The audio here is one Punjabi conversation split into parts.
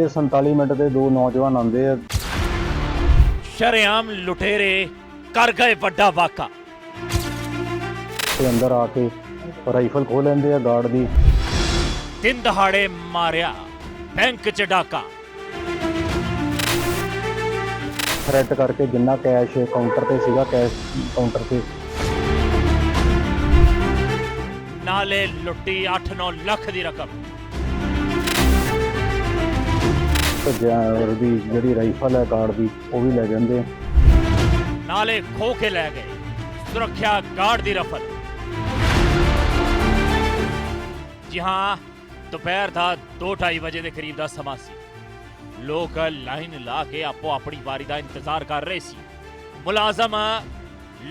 ਇਹ 47 ਮਿੰਟ ਦੇ ਦੋ ਨੌਜਵਾਨ ਆਉਂਦੇ ਆ। ਸ਼ਰੇਆਮ ਲੁਟੇਰੇ ਕਰ ਗਏ ਵੱਡਾ ਵਾਕਾ। ਤੇ ਅੰਦਰ ਆ ਕੇ ਰਾਈਫਲ ਖੋਹ ਲੈਂਦੇ ਆ ਗਾਰਡ ਦੀ। ਦਿਨ ਦਹਾੜੇ ਮਾਰਿਆ ਬੈਂਕ ਚ ਡਾਕਾ। ਥ੍ਰੈਟ ਕਰਕੇ ਜਿੰਨਾ ਕੈਸ਼ ਕਾਊਂਟਰ ਤੇ ਸੀਗਾ ਕੈਸ਼ ਕਾਊਂਟਰ ਤੇ। ਨਾਲੇ ਲੁੱਟੀ 8-9 ਲੱਖ ਦੀ ਰਕਮ। ਤੇ ਉਹਦੀ ਜਿਹੜੀ ਰਾਈਫਲ ਹੈ ਗਾਰਡ ਦੀ, ਉਹ ਵੀ ਲੈ ਜਾਂਦੇ ਆ। ਨਾਲੇ ਖੋ ਕੇ ਲੈ ਗਏ। ਸੁਰੱਖਿਆ ਗਾਰਡ ਦੀ ਰਫਲ ਜੀ ਹਾਂ, ਦੁਪਹਿਰ ਦਾ 2:30 ਵਜੇ ਦੇ ਕਰੀਬ ਦਾ ਸਮਾਂ ਸੀ। ਲੋਕ ਲਾਈਨ ਲਾ ਕੇ ਆਪੋ ਆਪਣੀ ਵਾਰੀ ਦਾ ਇੰਤਜ਼ਾਰ ਕਰ ਰਹੇ ਸੀ। ਮੁਲਾਜ਼ਮ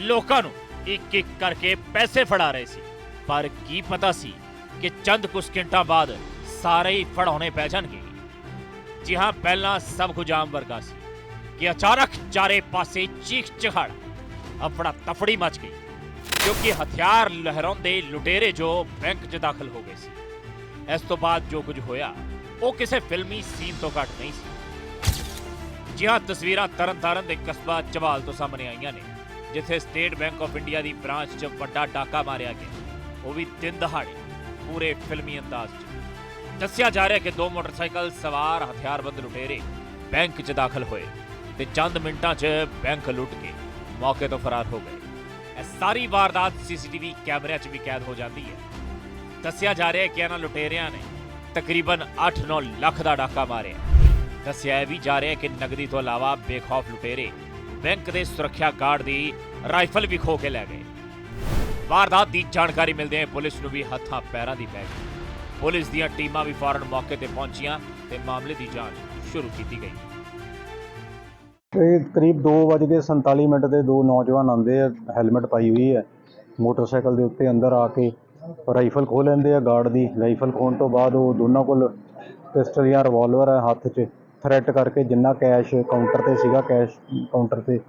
ਲੋਕਾਂ ਨੂੰ ਇੱਕ ਇੱਕ ਕਰਕੇ ਪੈਸੇ ਫੜਾ ਰਹੇ ਸੀ। ਪਰ ਕੀ ਪਤਾ ਸੀ ਕਿ ਚੰਦ ਕੁ ਸਕਿੰਟਾਂ ਬਾਅਦ ਸਾਰੇ ਹੀ ਫੜਾਉਣੇ ਪੈ ਜਾਣਗੇ। ਜਿਹਾਂ ਪਹਿਲਾਂ ਸਭ ਕੁਝ ਆਮ ਵਰਗਾ ਸੀ ਕਿ ਅਚਾਨਕ ਚਾਰੇ ਪਾਸੇ ਚੀਖ ਚਿਹਾੜ, ਆਪਣਾ ਤਫੜੀ ਮਚ ਗਈ ਕਿਉਂਕਿ ਹਥਿਆਰ ਲਹਿਰਾਉਂਦੇ ਲੁਟੇਰੇ ਜੋ ਬੈਂਕ 'ਚ ਦਾਖਲ ਹੋ ਗਏ ਸੀ। ਇਸ ਤੋਂ ਬਾਅਦ ਜੋ ਕੁਝ ਹੋਇਆ, ਉਹ ਕਿਸੇ ਫਿਲਮੀ ਸੀਨ ਤੋਂ ਘੱਟ ਨਹੀਂ ਸੀ। ਜਿਹਾਂ ਤਸਵੀਰਾਂ ਤਰਨਤਾਰਨ ਦੇ ਕਸਬਾ ਚਵਾਲ ਤੋਂ ਸਾਹਮਣੇ ਆਈਆਂ ਨੇ, ਜਿੱਥੇ ਸਟੇਟ ਬੈਂਕ ਆਫ ਇੰਡੀਆ ਦੀ ਬ੍ਰਾਂਚ 'ਚ ਵੱਡਾ ਡਾਕਾ ਮਾਰਿਆ ਗਿਆ। ਉਹ ਵੀ ਦਿਨ ਦਹਾੜੇ ਪੂਰੇ ਫਿਲਮੀ ਅੰਦਾਜ਼ 'ਚ। ਦੱਸਿਆ ਜਾ ਰਿਹਾ ਕਿ ਦੋ ਮੋਟਰਸਾਈਕਲ ਸਵਾਰ ਹਥਿਆਰਬੰਦ ਲੁਟੇਰੇ ਬੈਂਕ 'ਚ ਦਾਖਲ ਹੋਏ ਤੇ ਚੰਦ ਮਿੰਟਾਂ 'ਚ ਬੈਂਕ ਲੁੱਟ ਕੇ ਮੌਕੇ ਤੋਂ ਫਰਾਰ ਹੋ ਗਏ। ਇਹ ਸਾਰੀ ਵਾਰਦਾਤ ਸੀਸੀਟੀਵੀ ਕੈਮਰਿਆਂ 'ਚ ਵੀ ਕੈਦ ਹੋ ਜਾਂਦੀ ਹੈ। ਦੱਸਿਆ ਜਾ ਰਿਹਾ ਹੈ ਕਿ ਇਹਨਾਂ ਲੁਟੇਰਿਆਂ ਨੇ ਤਕਰੀਬਨ 8-9 ਲੱਖ ਦਾ ਡਾਕਾ ਮਾਰਿਆ। ਦੱਸਿਆ ਇਹ ਵੀ ਜਾ ਰਿਹਾ ਹੈ ਕਿ ਨਗਦੀ ਤੋਂ ਇਲਾਵਾ ਬੇਖੌਫ ਲੁਟੇਰੇ ਬੈਂਕ ਦੇ ਸੁਰੱਖਿਆ ਗਾਰਡ ਦੀ ਰਾਈਫਲ ਵੀ ਖੋ ਕੇ ਲੈ ਗਏ। ਵਾਰਦਾਤ ਦੀ ਜਾਣਕਾਰੀ ਮਿਲਦੇ ਹੀ ਪੁਲਿਸ ਨੂੰ ਵੀ ਹੱਥਾਂ ਪੈਰਾਂ ਦੀ ਪੈ ਗਈ। ਪੁਲਿਸ ਦੀਆਂ ਟੀਮਾਂ ਵੀ ਫੌਰਨ ਮੌਕੇ ਤੇ ਪਹੁੰਚੀਆਂ ਤੇ ਮਾਮਲੇ ਦੀ ਜਾਂਚ ਸ਼ੁਰੂ ਕੀਤੀ ਗਈ। ਇਹ ਕਰੀਬ 2:47 ਮਿੰਟ ਦੇ ਦੋ ਨੌਜਵਾਨ ਆਉਂਦੇ ਆ, ਹੈਲਮਟ ਪਾਈ ਹੋਈ ਹੈ। ਮੋਟਰਸਾਈਕਲ ਦੇ ਉੱਤੇ ਅੰਦਰ ਆ ਕੇ ਰਾਈਫਲ ਖੋਹ ਲੈਂਦੇ ਆ, ਗਾਰਡ ਦੀ ਰਾਈਫਲ ਖੋਣ ਤੋਂ ਬਾਅਦ ਉਹ ਦੋਨਾਂ ਕੋਲ ਪਿਸਟਲ ਜਾਂ ਰਿਵਾਲਵਰ ਹੈ ਹੱਥ 'ਚ ਥ੍ਰੈਟ ਕਰਕੇ ਜਿੰਨਾ ਕੈਸ਼ ਕਾਊਂਟਰ ਤੇ ਸੀਗਾ ਕੈਸ਼ ਕਾਊਂਟਰ ਤੇ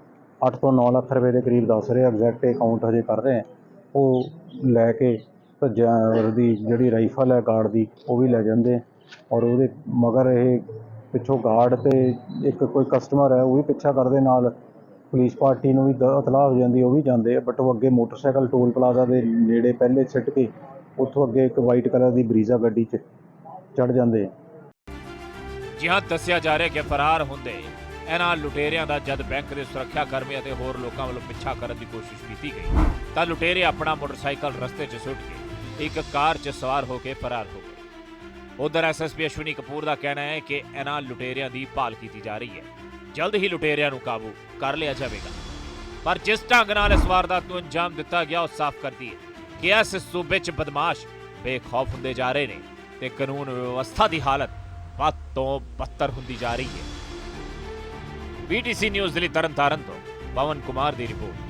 8 ਤੋਂ 9 ਲੱਖ ਰੁਪਏ ਦੇ ਕਰੀਬ ਦੱਸ ਰਹੇ ਐਗਜ਼ੈਕਟ ਅਕਾਊਂਟ ਹਜੇ ਕਰ ਰਹੇ ਆ। ਉਹ ਲੈ ਕੇ ਭੱਜਿਆ ਉਹਦੀ ਜਿਹੜੀ ਰਾਈਫਲ ਹੈ ਗਾਰਡ ਦੀ, ਉਹ ਵੀ ਲੈ ਜਾਂਦੇ ਔਰ ਉਹਦੇ ਮਗਰ ਇਹ ਪਿੱਛੋਂ ਗਾਰਡ ਤੇ ਇੱਕ ਕੋਈ ਕਸਟਮਰ ਹੈ, ਉਹ ਵੀ ਪਿੱਛਾ ਕਰਦੇ ਨਾਲ। ਪੁਲਿਸ ਪਾਰਟੀ ਨੂੰ ਵੀ ਦ- ਇਤਲਾਹ ਹੋ ਜਾਂਦੀ, ਉਹ ਵੀ ਜਾਂਦੇ ਆ। ਬਟ ਉਹ ਅੱਗੇ ਮੋਟਰਸਾਈਕਲ ਟੋਲ ਪਲਾਜ਼ਾ ਦੇ ਨੇੜੇ ਪਹਿਲੇ ਸਿੱਟ ਕੇ, ਉੱਥੋਂ ਅੱਗੇ ਇੱਕ ਵਾਈਟ ਕਲਰ ਦੀ ਬਰੀਜ਼ਾ ਗੱਡੀ 'ਚ ਚੜ ਜਾਂਦੇ ਆ। ਜੀ ਹਾਂ, ਦੱਸਿਆ ਜਾ ਰਿਹਾ ਕਿ ਫਰਾਰ ਹੁੰਦੇ ਇਹਨਾਂ ਲੁਟੇਰਿਆਂ ਦਾ ਜਦ ਬੈਂਕ ਦੇ ਸੁਰੱਖਿਆ ਕਰਮੀ ਅਤੇ ਹੋਰ ਲੋਕਾਂ ਵੱਲੋਂ ਪਿੱਛਾ ਕਰਨ ਦੀ ਕੋਸ਼ਿਸ਼ ਕੀਤੀ ਗਈ, ਤਾਂ ਲੁਟੇਰੇ ਆਪਣਾ ਮੋਟਰਸਾਈਕਲ ਰਸਤੇ 'ਚ ਸੁੱਟ ਕੇ ਇੱਕ ਕਾਰ 'ਚ ਸਵਾਰ ਹੋ ਕੇ ਫਰਾਰ ਹੋ ਗਏ। ਉਧਰ ਐਸਐਸਪੀ ਅਸ਼ਵਨੀ ਕਪੂਰ ਦਾ ਕਹਿਣਾ ਹੈ ਕਿ ਇਹਨਾਂ ਲੁਟੇਰਿਆਂ ਦੀ ਭਾਲ ਕੀਤੀ ਜਾ ਰਹੀ ਹੈ। ਜਲਦ ਹੀ ਲੁਟੇਰਿਆਂ ਨੂੰ ਕਾਬੂ ਕਰ ਲਿਆ ਜਾਵੇਗਾ। ਪਰ ਜਿਸ ਢੰਗ ਨਾਲ ਇਸ ਵਾਰਦਾਤ ਨੂੰ ਅੰਜਾਮ ਦਿੱਤਾ ਗਿਆ, ਉਹ ਸਾਫ਼ ਕਰਦੀ ਹੈ ਕਿ ਇਸ ਸੂਬੇ 'ਚ ਬਦਮਾਸ਼ ਬੇਖੌਫ ਹੁੰਦੇ ਜਾ ਰਹੇ ਨੇ ਤੇ ਕਾਨੂੰਨ ਵਿਵਸਥਾ ਦੀ ਹਾਲਤ ਵੱਧ ਤੋਂ ਬੱਤਰ ਹੁੰਦੀ ਜਾ ਰਹੀ ਹੈ। ਬੀਟੀਸੀ ਨਿਊਜ਼ ਦੇ ਲਈ ਤਰਨਤਾਰਨ ਤੋਂ ਪਵਨ ਕੁਮਾਰ ਦੀ ਰਿਪੋਰਟ।